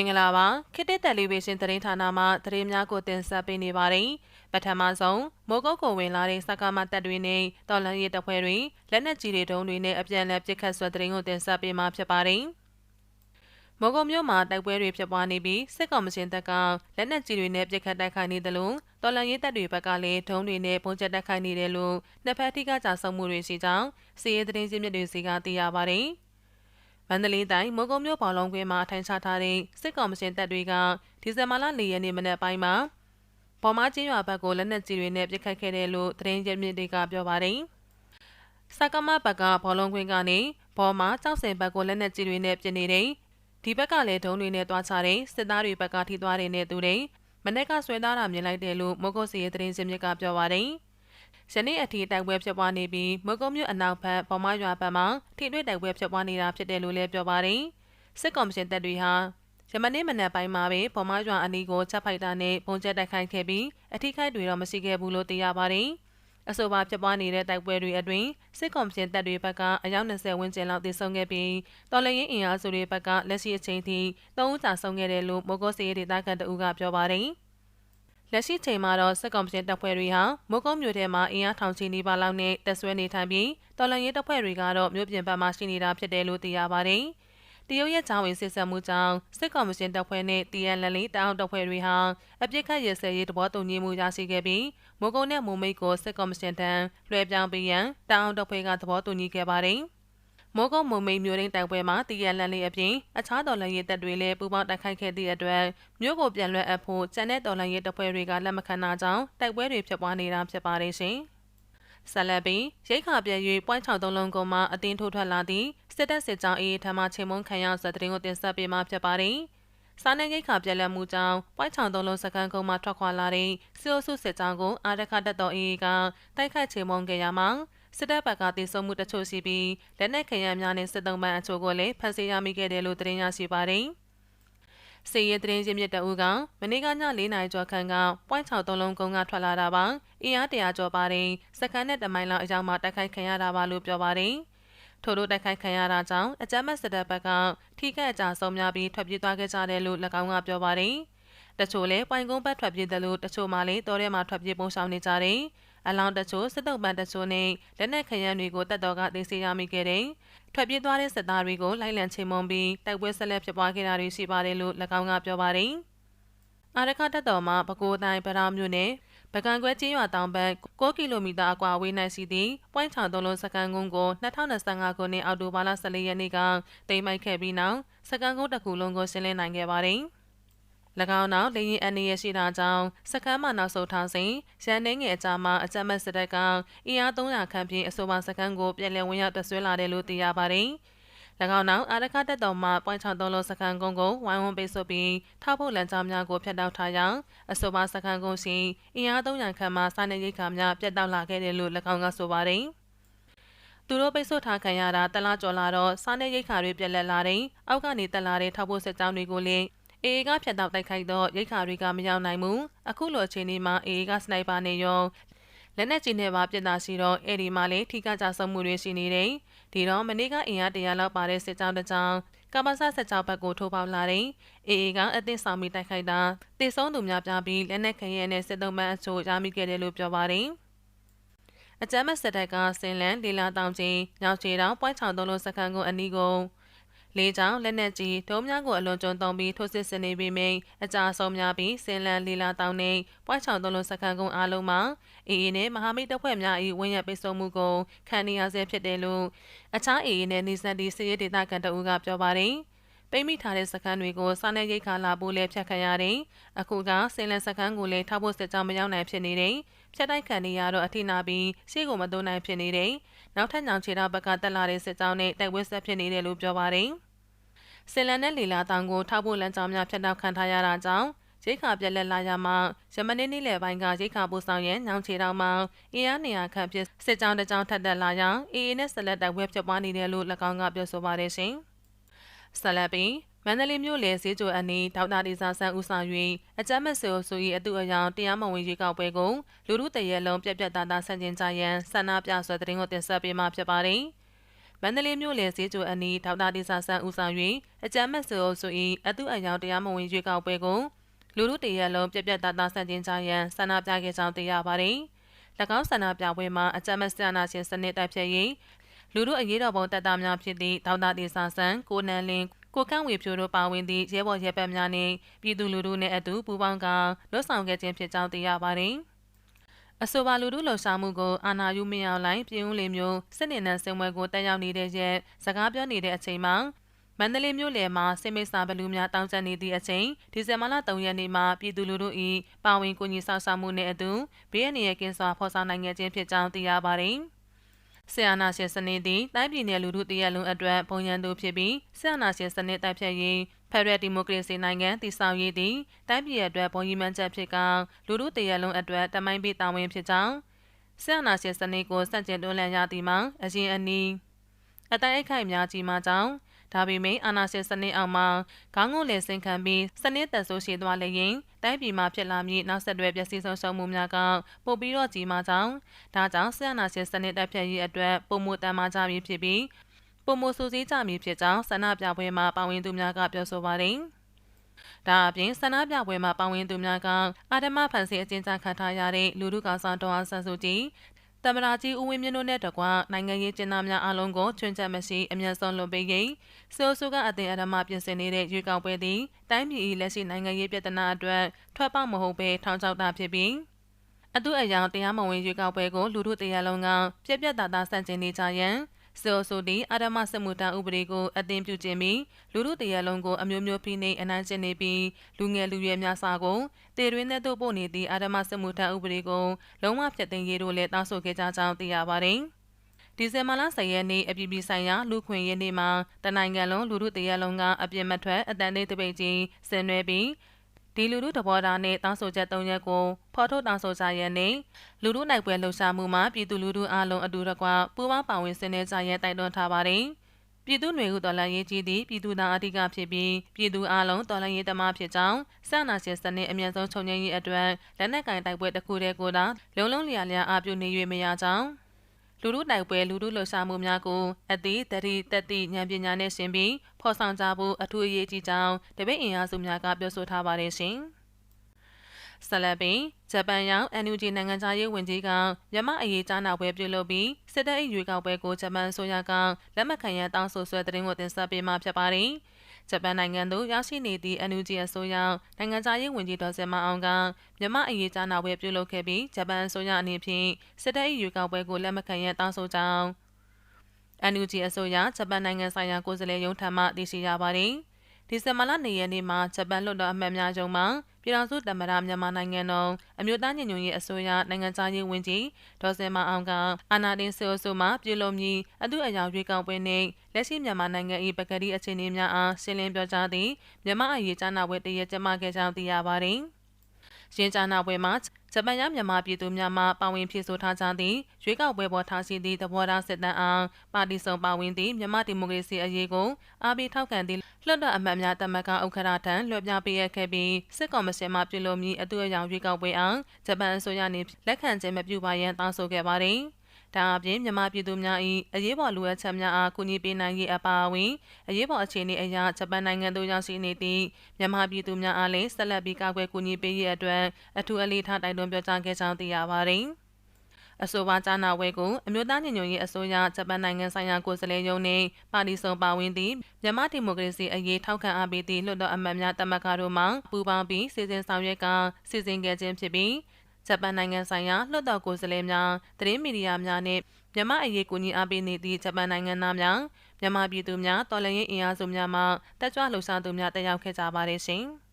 င်္ဂလာပါခေတ်တက်တယ်လီဗေရှင်းသတင်းဌာနမှသတင်းများကိုတင်ဆက်ပေးနေပါတယ်ပထမဆုံးမိုးကုတ်ကိုဝင်လာတဲ့စကားမတပ်တွေနဲ့တော်လန်ရေးတပ်ဖွဲ့တွေလက်နက်ကြီးတွေတုံးတွေနဲ့အပြန်အလှန်ပစ်ခတ်ဆွဲသတင်းကိုတင်ဆက်ပေးမှာဖြစ်ပါတယ်မော်ဂုံမြို့မှာတိုက်ပွဲတွေဖြစ်ပွားနေပြီးစစ်ကောင်မရှင်တပ်ကလက်နက်ကြီးတွေနဲ့ပစ်ခတ်တိုက်ခိုက်နေတယ်လို့တော်လန်ရေးတပ်တွေဘက်ကလည်းဒုံးတွေနဲ့ပုံချက်တိုက်ခိုက်နေတယ်လို့နှစ်ဖက်ထိကကြာဆုံးမှုတွေရှိကြောင်းစီးရဲသတင်းစည်းမျက်တွေစီကသိရပါတယ်။ မန္တလေးတိုင်းမိုးကုံမြို့ဘော်လုံးကွင်းမှာထိုင်ချထားတဲ့စစ်ကောင်မရှင်တပ်တွေကဒီဇင်ဘာလ၄ရက်နေ့မနက်ပိုင်းမှာပေါ်မချင်းရွာဘက်ကိုလက်နက်ကြီးတွေနဲ့ပစ်ခတ်ခဲ့တယ်လို့သတင်းရင်းမြစ်တွေကပြောပါတယ်။စကမဘက်ကဘော်လုံးကွင်းကနေဘော်မကြောက်စင်ဘက်ကိုလက်နက်ကြီးတွေနဲ့ပစ်နေတဲ့ဒီဘက်ကလည်းဒုံးတွေနဲ့တွားချတဲ့စစ်သားတွေဘက်ကထိသွားတဲ့နဲ့သူတွေမနေ့ကဆွဲသားတာမြင်လိုက်တယ်လို့မုတ်ကုတ်စီရဲ့သတင်းစင်မြစ်ကပြောပါတယ်။ ယနေ့အထိတိုက်ပွဲဖြစ်ပွားနေပြီးမုတ်ကုတ်မြို့အနောက်ဘက်ဗမာရွာဘက်မှာထိတွေ့တိုက်ပွဲဖြစ်ပွားနေတာဖြစ်တယ်လို့လည်းပြောပါတယ်။စစ်ကောင်မရှင်တပ်တွေဟာယမနေ့မနက်ပိုင်းမှာပဲဗမာရွာအနီးကိုချက်ဖိုက်တာနဲ့ပုံကျက်တိုက်ခိုက်ခဲ့ပြီးအထိခိုက်တွေတော့မရှိခဲ့ဘူးလို့သိရပါတယ်။အဆိုပါဖြစ်ပွားနေတဲ့တိုက်ပွဲတွေအတွင်းစစ်ကောင်စီတပ်တွေဘက်ကအယောက်20ဝန်းကျင်လောက်သေဆုံးခဲ့ပြီးတော်လှန်ရေးအင်အားစုတွေဘက်ကလက်ရှိအချိန်ထိ3ဦးကြာဆုံးခဲ့တယ်လို့မိုးကောစီရေးဒေသခံတအူးကပြောပါတယ်။ လက်ရှိချိန်မှာတော့စစ်ကောင်စီတပ်ဖွဲ့တွေဟာမိုးကုတ်မြို့ထဲမှာအင်အားထောင်ချီနေပါလောက်နဲ့တပ်ဆွဲနေထိုင်ပြီးတော်လှန်ရေးတပ်ဖွဲ့တွေကတော့မြို့ပြင်ဘက်မှာရှိနေတာဖြစ်တယ်လို့သိရပါတယ်။တရုတ်ရဲ့ချောင်းဝင်စစ်ဆက်မှုကြောင့်စစ်ကောင်မရှင်တပ်ဖွဲ့နဲ့ TNL တောင်တပ်ဖွဲ့တွေဟာအပြစ်ခတ်ရစဲရေးတဘောတုံညီမှုရရှိခဲ့ပြီးမိုးကုတ်နဲ့မိုးမိတ်ကိုစစ်ကောင်မရှင်ထံလွှဲပြောင်းပေးရန်တောင်တပ်ဖွဲ့ကသဘောတူညီခဲ့ပါတယ်။ မိုးကုတ်မုံမိတ်မျိုးရင်းတိုက်ပွဲမှာတရလန်လေးအပြင်အခြားတော်လှန်ရေးတပ်တွေလည်းပူးပေါင်းတိုက်ခိုက်ခဲ့သည့်အတွက်မြို့ကိုပြန်လွှဲအပ်ဖို့ကျန်တဲ့တော်လှန်ရေးတပ်ဖွဲ့တွေကလက်မခံတာကြောင့်တိုက်ပွဲတွေဖြစ်ပွားနေတာဖြစ်ပါတယ်ရှင်။ဆက်လက်ပြီးရိတ်ခါပြည့်၍ပွိုင်း6သုံးလုံးကုန်းမှအတင်းထိုးထွက်လာသည့်စစ်တပ်စစ်ကြောင်းအေးထမချိန်မုံခံရစတဲ့တင်ကိုတင်ဆက်ပေးမှာဖြစ်ပါတယ်။စားနေရိတ်ခါပြည့်လက်မှုကြောင့်ပွိုင်း6သုံးလုံးစကန်ကုန်းမှထွက်ခွာလာတဲ့စီအိုဆုစစ်ကြောင်းကိုအာရခတက်တော်အေးကတိုက်ခိုက်ချိန်မုံခဲ့ရမှာ စစ်တပ်ဘက်ကတည်ဆုံမှုတချို့ရှိပြီးလက်နက်ခဲယမ်းများနဲ့စစ်သုံးပန်းအချို့ကိုလည်းဖမ်းဆီးရမိခဲ့တယ်လို့သတင်းရရှိပါတယ်။စေရဲသတင်းရင်းမြစ်တအူးကမနေ့ကည၄နာရီကျော်ခန့်က .63 လုံးကုန်းကထွက်လာတာပါ။အင်အားတရာကျော်ပါတယ်။စကန်နဲ့တမိုင်လောက်အကြောင်းမှတိုက်ခိုက်ခံရတာပါလို့ပြောပါတယ်။ထို့တို့တိုက်ခိုက်ခံရတာကြောင့်အကြမ်းမဲ့စစ်တပ်ဘက်ကထိခိုက်အကြဆုံးများပြီးထွက်ပြေးသွားခဲ့ကြတယ်လို့၎င်းကပြောပါတယ်။တချို့လည်းပွိုင်ကုန်းဘက်ထွက်ပြေးတယ်လို့တချို့မှလည်းတောထဲမှာထွက်ပြေးပုံဆောင်နေကြတယ်။ အလောင်းတချို့စစ်တုပ်ပန်းတချို့နဲ့လက်နက်ခရမ်းတွေကိုတပ်တော်ကသိသိရမိခဲ့တဲ့ထွက်ပြေးသွားတဲ့စစ်သားတွေကိုလိုက်လံချိန်မုံပြီးတိုက်ပွဲဆက်လက်ဖြစ်ပွားခဲ့တာတွေရှိပါတယ်လို့၎င်းကပြောပါတယ်။အာရခတပ်တော်မှပဲခူးတိုင်းဗရာမြို့နယ်ပကံကွဲချင်းရွာတောင်ဘက်6ကီလိုမီတာအကွာဝေး၌ရှိသည့်ပွိုင်းချောင်သုံးလုံးစကန်ကုန်းကို2025ခုနှစ်အောက်တိုဘာလ14ရက်နေ့ကတိမ်မိုက်ခဲ့ပြီးနောက်စကန်ကုန်းတစ်ခုလုံးကိုရှင်းလင်းနိုင်ခဲ့ပါတယ်။၎ င်းနောက်လေရင်အန်ရရှိတာကြောင့်စခန်းမှနောက်ဆုတ်ထားစဉ်ရန်နှင်းငယ်အကြမှာအကြမ်းမဲ့စစ်တပ်ကအင်အား300ခန့်ဖြင့်အဆိုပါစခန်းကိုပြည်လည်ဝင်ရောက်တဆွဲလာတယ်လို့သိရပါတယ်။၎င်းနောက်အာရခတက်တော်မှပွိုင်းချောင်းသုံးလုံးစခန်းကုန်းကိုဝိုင်းဝန်းပိတ်ဆို့ပြီးထောက်ဖို့လမ်းကြောင်းများကိုဖျက်တောက်ထားရာအဆိုပါစခန်းကုန်းရှိအင်အား300ခန့်မှစာနေရိတ်ခါများပြတ်တောက်လာခဲ့တယ်လို့၎င်းကဆိုပါတယ်။သူတို့ပိတ်ဆို့ထားခံရတာတလားကျော်လာတော့စားနေရိတ်ခါတွေပြက်လက်လာတဲ့အောက်ကနေတက်လာတဲ့ထောက်ဖို့စစ်ကြောင်းတွေကိုလည်း အေအေကဖြတ်တောက်တိုက်ခိုက်တော့ရိတ်ခါတွေကမရောက်နိုင်ဘူးအခုလိုအချိန်ဒီမှာအေအေကစနိုက်ပါနေရောလက်နက်ကြီးနဲ့ပါပြစ်တာရှိတော့အဲ့ဒီမှာလေထိကကြဆုံးမှုတွေရှိနေတယ်ဒီတော့မနေ့ကအင်အားတရာလောက်ပါတဲ့စစ်ကြောင်းတစ်ကြောင်းကမ္ဘာဆဆက်ကြောင်းဘက်ကိုထိုးပေါက်လာတယ်အေအေကအသင်းဆောင်ပြီးတိုက်ခိုက်တာတည်ဆုံးသူများပြပြီးလက်နက်ခဲရဲနဲ့စစ်သုံးပန်းအချို့ရမိခဲ့တယ်လို့ပြောပါတယ်အကြမ်းမဲ့စစ်တပ်ကစင်လန်ဒေလာတောင်ချင်းညောင်ချေတောင်ပွိုင်းချောင်သုံးလုံးစခန်းကိုအနီးကို လေးချောင်းလက်နက်ကြီးဒုံးများကိုအလွန်ကျွံသုံးပြီးထိုးစစ်ဆင်နေပေမယ့်အကြဆုံးများပြီးစင်လန်လီလာတောင်နှင့်ပွိုင်းချောင်သုံးလုံးစခန်းကုန်းအားလုံးမှာအေအေနဲ့မဟာမိတ်တပ်ဖွဲ့များ၏ဝန်းရပိတ်ဆို့မှုကိုခံနေရဆဲဖြစ်တယ်လို့အခြားအေအေနဲ့နေဆက်တီစစ်ရေးဒေသခံတအူးကပြောပါတယ်ပိမိထားတဲ့စခန်းတွေကိုစားနေရိတ်ခါလာဖို့လည်းဖြတ်ခတ်ရတယ်။အခုကစင်လန်စခန်းကိုလည်းထားဖို့စစ်ကြောင်းမရောက်နိုင်ဖြစ်နေတယ်။ဖြတ်တိုက်ခံနေရတော့အထိနာပြီးရှေ့ကိုမသွန်းနိုင်ဖြစ်နေတယ်။နောက်ထပ်ညောင်ချေတာဘက်ကတက်လာတဲ့စစ်ကြောင်းနဲ့တိုက်ပွဲဆက်ဖြစ်နေတယ်လို့ပြောပါတယ်။ စင်လန်နဲ့လီလာတောင်ကိုထောက်ဖို့လမ်းကြောင်းများဖြတ်တောက်ခံထားရတာကြောင့်ရိတ်ခါပြက်လက်လာရမှရမနေ့နေ့လယ်ပိုင်းကရိတ်ခါပို့ဆောင်ရဲ့ညောင်ချေတောင်မှာအင်အားနေရာခန့်ဖြစ်စစ်ကြောင်းတစ်ကြောင်းထပ်တက်လာကြောင်းအေအေနဲ့ဆက်လက်တိုက်ပွဲဖြစ်ပွားနေတယ်လို့၎င်းကပြောဆိုပါတယ်ရှင်။ဆက်လက်ပြီးမန္တလေးမြို့လေဈေးကျော်အနီးဒေါက်တာဒီဇာဆန်ဦးဆောင်၍အကြမ်းမဲ့ဆိုဆို၏အတူအယောင်တရားမဝင်ရေကောက်ပွဲကိုလူမှုတရဲလုံးပြက်ပြက်သားသားဆန့်ကျင်ကြရန်ဆန္ဒပြဆွဲတဲ့တင်ကိုတင်ဆက်ပေးမှာဖြစ်ပါတယ်။ မန္တလေးမြို့လယ်ဈေးကျိုအနီးဒေါက်တာဒေစာဆန်းဦးဆောင်၍အကြမ်းမဲ့ဆိုဆို၏အတုအယောင်တရားမဝင်ရွေးကောက်ပွဲကိုလူလူတရက်လုံးပြက်ပြက်သားသားဆန့်ကျင်ကြရန်ဆန္ဒပြခဲ့ကြောင်းသိရပါတယ်။၎င်းဆန္ဒပြပွဲမှာအကြမ်းမဲ့ဆန္ဒရှင်စနစ်တိုက်ဖြတ်ရေးလူလူအရေးတော်ပုံတပ်သားများဖြစ်သည့်ဒေါက်တာဒေစာဆန်းကိုနန်လင်းကိုကန့်ဝေဖြိုးတို့ပါဝင်သည့်ရဲဘော်ရဲဘက်များနှင့်ပြည်သူလူထုနှင့်အတူပူးပေါင်းကလွတ်ဆောင်ခဲ့ခြင်းဖြစ်ကြောင်းသိရပါတယ်။ အဆိုပါလူထုလှုပ်ရှားမှုကိုအာနာယူမင်းအောင်လိုင်းပြည်ဦးလေးမျိုးစစ်နေနံစင်ပွဲကိုတက်ရောက်နေတဲ့ရက်စကားပြောနေတဲ့အချိန်မှာမန္တလေးမြို့လယ်မှာစစ်မိတ်စာဘလူးများတောင်းကျနေသည့်အချိန်ဒီဇင်ဘာလ3ရက်နေ့မှာပြည်သူလူထု၏ပါဝင်ကူညီဆောင်ဆောင်မှုနှင့်အတူဘေးအန္တရာယ်ကင်းစွာဖော်ဆောင်နိုင်ခဲ့ခြင်းဖြစ်ကြောင်းသိရပါတယ်။ ဆီယနာရှင်စနစ်သည်တိုင်းပြည်နယ်လူထုတရက်လုံးအတွက်ပုံရန်သူဖြစ်ပြီးဆီယနာရှင်စနစ်တိုက်ဖြတ်ရေးဖက်ဒရယ်ဒီမိုကရေစီနိုင်ငံတည်ဆောက်ရေးသည်တိုင်းပြည်အတွက်ပုံရည်မှန်းချက်ဖြစ်ကလူထုတရက်လုံးအတွက်တမိုင်းပေးတာဝန်ဖြစ်ကြောင်းဆီယနာရှင်စနစ်ကိုစန့်ကျင်တွန်းလှန်ရသည်မှာအရင်အနည်းအတိုင်းအခိုက်များကြီးမှကြောင့် ဒါပေမဲ့အာဏာရှင်စနစ်အောက်မှာခေါင်းငုံလည်ဆင်ခံပြီးစနစ်သက်ဆိုးရှိသွားလျင်တိုင်းပြည်မှာဖြစ်လာမည့်နောက်ဆက်တွဲပျက်စီးဆုံးရှုံးမှုများကပိုပြီးတော့ကြီးမားကြောင်းဒါကြောင့်ဆရာနာရှင်စနစ်တက်ဖြတ်ရေးအတွက်ပုံမှုတမ်းမာကြမည်ဖြစ်ပြီးပုံမှုစူးစီးကြမည်ဖြစ်ကြောင်းဆန္ဒပြပွဲမှာပါဝင်သူများကပြောဆိုပါတယ်ဒါအပြင်ဆန္ဒပြပွဲမှာပါဝင်သူများကအာဓမဖန်စီအကျဉ်းချခံထားရတဲ့လူထုကောင်ဆောင်တော်အောင်ဆန်းစုကြည် တမရာကြီးဦးဝင်းမြင့်တို့နဲ့တကွနိုင်ငံရေးကျင်းသားများအလုံးကိုချွင်းချက်မရှိအမြန်ဆုံးလွန်ပေးရေးဆိုဆူကအသင်အရမပြင်ဆင်နေတဲ့ရွေးကောက်ပွဲသည်တိုင်းပြည်၏လက်ရှိနိုင်ငံရေးပြဿနာအတွက်ထွက်ပေါက်မဟုတ်ဘဲထောင်ချောက်တာဖြစ်ပြီးအတူအယောင်တရားမဝင်ရွေးကောက်ပွဲကိုလူထုတရားလုံးကပြက်ပြက်သားသားဆန့်ကျင်နေကြရန် ဆိုဆိုဒီအာရမစမှုတန်ဥပဒေကိုအသင်ပြုခြင်းပြီးလူလူတရလုံးကိုအမျိုးမျိုးဖိနှိပ်အနိုင်ကျင့်နေပြီးလူငယ်လူရွယ်များစာကိုတည်ရင်းတဲ့သို့ပို့နေသည့်အာရမစမှုတန်ဥပဒေကိုလုံးဝဖျက်သိမ်းရေးတို့လည်းတောင်းဆိုခဲ့ကြကြောင်းသိရပါတယ်ဒီဇင်ဘာလ10ရက်နေ့အပြည်ပြည်ဆိုင်ရာလူခွင့်ရေးနေ့မှာတနိုင်ငံလုံးလူထုတရလုံးကအပြစ်မထွက်အတန်လေးတပိတ်ကြီးဆင်နွှဲပြီး ဒီလူထုတဘောတာနဲ့တောင်းဆိုချက်၃ရက်ကိုဖော်ထုတ်တောင်းဆိုကြရန်နဲ့လူထုနိုင်ပွဲလှုပ်ရှားမှုမှာပြည်သူလူထုအားလုံးအတူတကွပူးပေါင်းပါဝင်ဆင်နွှဲကြရန်တိုက်တွန်းထားပါတယ်။ပြည်သူ့ຫນွေဟုတော်လှန်ရေးကြီးသည့်ပြည်သူသားအဓိကဖြစ်ပြီးပြည်သူအလုံးတော်လှန်ရေးသမားဖြစ်ကြောင်းစနာရှင်စနစ်အမြန်ဆုံးချုပ်ငြိမ်းရေးအတွက်လက်နက်ကင်တိုက်ပွဲတစ်ခုတည်းကိုသာလုံလုံလျာလျာအားပြုနေ၍မရကြောင်း လူလူတိုက်ပွဲလူလူလှုပ်ရှားမှုများကိုအသည့်တတိတက်သည့်ဉာဏ်ပညာနဲ့ရှင်ပြီးဖော်ဆောင်ကြဖို့အထူးအရေးကြီးကြောင်းတပိတ်အင်အားစုများကပြောဆိုထားပါတယ်ရှင်။ဆလပင်ဂျပန်ရောက် NUG နိုင်ငံသားရေးဝန်ကြီးကမြမအရေးကြားနာပွဲပြုလုပ်ပြီးစစ်တပ်၏ရွေးကောက်ပွဲကိုဂျပန်ဆိုရကလက်မှတ်ခံရန်တောင်းဆိုဆွဲတဲ့တင်ကိုတင်ဆက်ပေးမှာဖြစ်ပါတယ်။ ဂျပန်နိုင်ငံသို့ရောက်ရှိနေသည့် NUG အစိုးရနိုင်ငံသားရေးဝန်ကြီးဒေါ်စင်မအောင်ကမြမအရေးကြားနာပွဲပြုလုပ်ခဲ့ပြီးဂျပန်အစိုးရအနေဖြင့်စစ်တပ်၏ရွေးကောက်ပွဲကိုလက်မှတ်ခံရန်တောင်းဆိုကြောင်း NUG အစိုးရဂျပန်နိုင်ငံဆိုင်ရာကိုယ်စားလှယ်ရုံးထံမှသိရှိရပါတယ်။ ဒီဇင်ဘာလ၂ရက်နေ့မှာဂျပန်လွှတ်တော်အမတ်များရုံးမှပြည်ထောင်စုသမ္မတမြန်မာနိုင်ငံတော်အမျိုးသားညီညွတ်ရေးအစိုးရနိုင်ငံသားရေးဝန်ကြီးဒေါ်စင်မအောင်ကအာနာတင်ဆိုဆိုမှပြည်လုံးကြီးအထူးအယောင်ရွေးကောက်ပွဲနှင့်လက်ရှိမြန်မာနိုင်ငံ၏ပကတိအခြေအနေများအားရှင်းလင်းပြောကြားသည့်မြန်မာအရေးကြားနာပွဲတရက်ကျမခဲ့ကြောင်းသိရပါသည်။ ရင်းကြားနာပွဲမှာဂျပန်ရမြန်မာပြည်သူများမှပါဝင်ဖြစ်ဆိုထားကြသည့်ရွေးကောက်ပွဲပေါ်ထားရှိသည့်သဘောထားစစ်တမ်းအောင်ပါတီစုံပါဝင်သည့်မြန်မာဒီမိုကရေစီအရေးကိုအားပေးထောက်ခံသည့်လွှတ်တော်အမတ်များတမကဥက္ကဋ္ဌထံလွှဲပြောင်းပေးရခဲ့ပြီးစစ်ကော်မရှင်မှပြုလုပ်မည့်အတူအယောင်ရွေးကောက်ပွဲအောင်ဂျပန်အစိုးရနှင့်လက်ခံခြင်းမပြုပါရန်တောင်းဆိုခဲ့ပါသည်။ ဒါအပြင်မြန်မာပြည်သူများ၏အရေးပေါ်လိုအပ်ချက်များအားကူညီပေးနိုင်ရေးအပါအဝင်အရေးပေါ်အခြေအနေအရဂျပန်နိုင်ငံသို့ရောက်ရှိနေသည့်မြန်မာပြည်သူများအားလည်းဆက်လက်ပြီးကာကွယ်ကူညီပေးရေးအတွက်အထူးအလေးထားတိုက်တွန်းပြောကြားခဲ့ကြောင်းသိရပါသည်။အဆိုပါကြားနာပွဲကိုအမျိုးသားညီညွတ်ရေးအစိုးရဂျပန်နိုင်ငံဆိုင်ရာကိုယ်စားလှယ်ရုံးနှင့်ပါတီစုံပါဝင်သည့်မြန်မာဒီမိုကရေစီအရေးထောက်ခံအားပေးသည့်လွှတ်တော်အမတ်များတမကတို့မှပူးပေါင်းပြီးစီစဉ်ဆောင်ရွက်ကစီစဉ်ခဲ့ခြင်းဖြစ်ပြီး ဂျပန်နိုင်ငံဆိုင်ရာလွှတ်တော်ကိုယ်စားလှယ်များသတင်းမီဒီယာများနှင့်မြန်မာအရေးကူညီအားပေးနေသည့်ဂျပန်နိုင်ငံသားများမြန်မာပြည်သူများတော်လှန်ရေးအင်အားစုများမှတက်ကြွလှုပ်ရှားသူများတက်ရောက်ခဲ့ကြပါတယ်ရှင်။